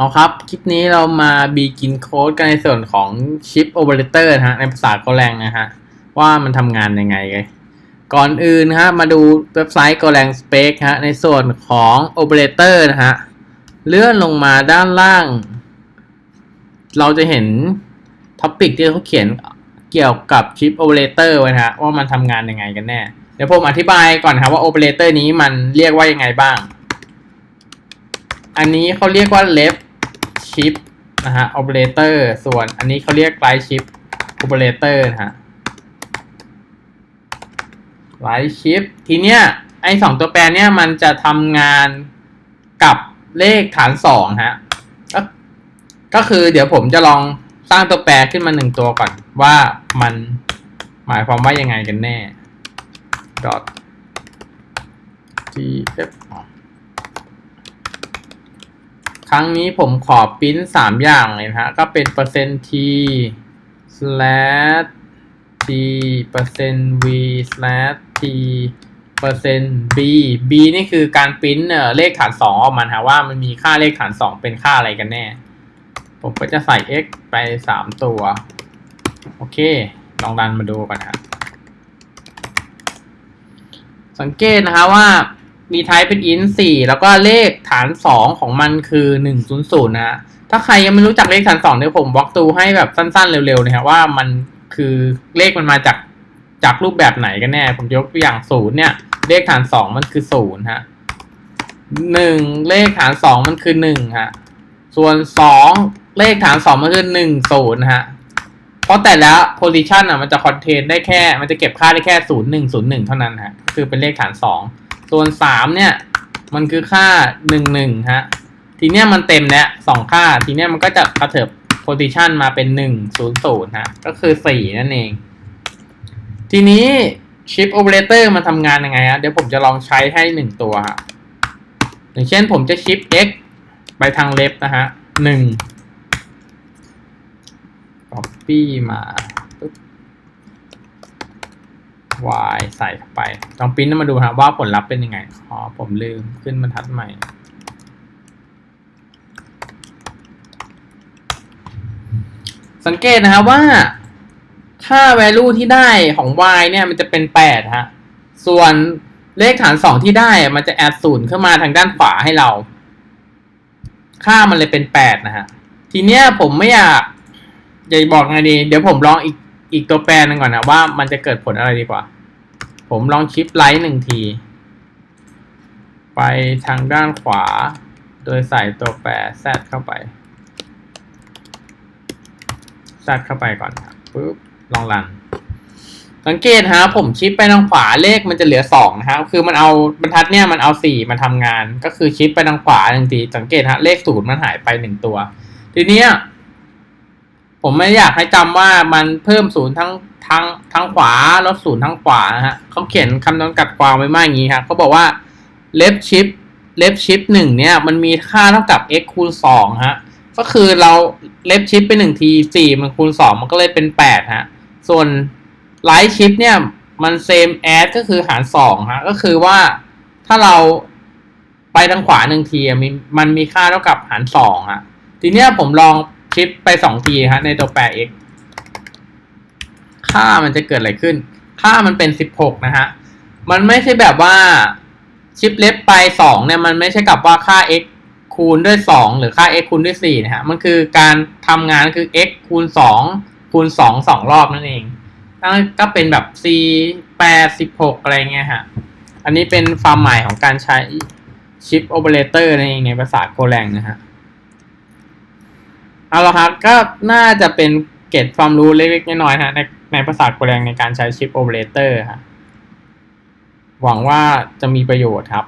เอาครับ คลิปนี้เรามาบีกินโค้ดกันในส่วนของชิปโอเปอเรเตอร์นะฮะในภาษาโกแรงนะฮะ ว่ามันทำงานยังไงกันก่อนอื่นนะฮะมาดูเว็บไซต์ Golang Spec ฮะในส่วนของโอเปอเรเตอร์นะฮะ เลื่อนลงมาด้านล่าง เราจะเห็นท็อปิกที่เขาเขียนเกี่ยวกับชิปโอเปอเรเตอร์ไว้นะฮะ ว่ามันทำงานยังไงกันแน่ เดี๋ยวผมอธิบายก่อนครับว่าโอเปอเรเตอร์นี้มันเรียกว่ายังไงบ้าง อันนี้เขาเรียกว่า left shift นะฮะ operator ส่วนอันนี้เขาเรียก right shift operator นะฮะ right shift ทีเนี้ยไอสองตัวแปรเนี้ยมันจะทำงานกับเลขฐานสองฮะ ก็ก็คือเดี๋ยวผมจะลองสร้างตัวแปรขึ้นมาหนึ่งตัวก่อน ว่ามันหมายความว่ายังไงกันแน่ dot tf ครั้งนี้ผมขอปริ้นสามอย่างเลยนะฮะ ก็เป็นเปอร์เซ็นต์ t slash t เปอร์เซ็นต์ v slash t เปอร์เซ็นต์ b b นี่คือการปริ้นเลขฐานสองออกมาฮะว่ามันมีค่าเลขฐานสองเป็นค่าอะไรกันแน่ ผมก็จะใส่ x ไปสามตัว โอเค ลองดันมาดูก่อนครับสังเกตนะฮะว่า มี type เป็น int 4แล้วก็เลขฐาน2ของมันคือ100นะฮะถ้าใครยังไม่รู้จักเลขฐาน2เดี๋ยวผมบอกตูให้แบบสั้นๆ เร็วๆนะฮะว่ามันคือเลขมันมาจากจากรูปแบบไหนกันแน่ ผมยกตัวอย่าง0เนี่ย เลขฐาน2มันคือ0ฮะ1เลขฐาน2มันคือ1ฮะส่วน2เลขฐาน2มันคือ1 0ฮะเพราะแต่ละ position อะมันจะ contain ได้แค่ มันจะเก็บค่าได้แค่0 1 0 1เท่านั้นฮะคือเป็นเลขฐาน2 ส่วน3เนี่ย มันคือค่า1 1ฮะ ทีเนี้ยมันเต็มแล้วสองค่า ทีเนี้ยมันก็จะกระเถิบ position มาเป็น1 0 0ฮะ ก็คือ4นั่นเอง ทีนี้ shift operator มันทำงานยังไงฮะ เดี๋ยวผมจะลองใช้ให้1ตัวฮะ อย่างเช่นผมจะ shift x ไปทาง left นะฮะ1 copy มา y ใส่เข้าไป ลองปริ้นมาดูครับว่าผลลัพธ์เป็นยังไง อ๋อ ผมลืมขึ้นบรรทัดใหม่ สังเกตนะครับว่า ค่า value ที่ได้ของ y เนี่ยมันจะเป็น 8 ฮะ ส่วนเลขฐาน 2 ที่ได้มันจะแอดศูนย์ขึ้นมาทางด้านขวาให้เรา ค่ามันเลยเป็น 8 นะฮะ ทีเนี้ยผมไม่อยากจะบอกไงดี เดี๋ยวผมลองอีก อีกตัวแปรหนึงก่อนนะว่ามันจะเกิดผลอะไรดีกว่า ผมลองชิปไลท์หนึ่งที ไปทางด้านขวา โดยใส่ตัวแปร z เข้าไป z เข้าไปก่อนครับปุ๊บลองรันสังเกตฮะผมชิปไปทางขวาเลขมันจะเหลือสองนะครับ คือมันเอาบรรทัดเนี่ยมันเอาสี่มาทำงาน ก็คือชิปไปทางขวาหนึ่งทีสังเกตฮะเลขศูนย์มันหายไปหนึ่งตัว ทีเนี้ย ผมไม่อยากให้จำว่ามันเพิ่มศูนย์ทั้งทั้งทั้งขวาลดศูนย์ทั้งขวาฮะเขาเขียนคำจำกัดความไว้มากอย่างนี้ครับเขาบอกว่า left shift left shift หนึ่งเนี่ยมันมีค่าเท่ากับ x คูณสองฮะก็คือเรา left shift ไปหนึ่งทีสี่มันคูณสองมันก็เลยเป็นแปดฮะส่วน right shift เนี่ยมัน same as ก็คือหารสองฮะก็คือว่าถ้าเราไปทางขวาหนึ่งทีอะมีมันมีค่าเท่ากับหารสองฮะทีเนี้ยผมลอง ชิปไปสองทีฮะในตัวแปร x ค่ามันจะเกิดอะไรขึ้น ค่ามันเป็นสิบหกนะฮะ มันไม่ใช่แบบว่าชิปเล็บไปสองเนี่ยมันไม่ใช่กับว่าค่า x คูณด้วยสองหรือค่า x คูณด้วยสี่นะฮะ มันคือการทำงานคือ x คูณสองคูณสองสองรอบนั่นเองนั่นก็เป็นแบบ c แปดสิบหกอะไรเงี้ยฮะ อันนี้เป็นความหมายของการใช้ชิปโอเปอเรเตอร์ในในภาษาโกแลงนะฮะ เอาละครับก็น่าจะเป็นเก็ดความรู้เล็กๆน้อยๆฮะในในภาษาโกแลงในการใช้ชิปโอเปอเรเตอร์ฮะหวังว่าจะมีประโยชน์ครับ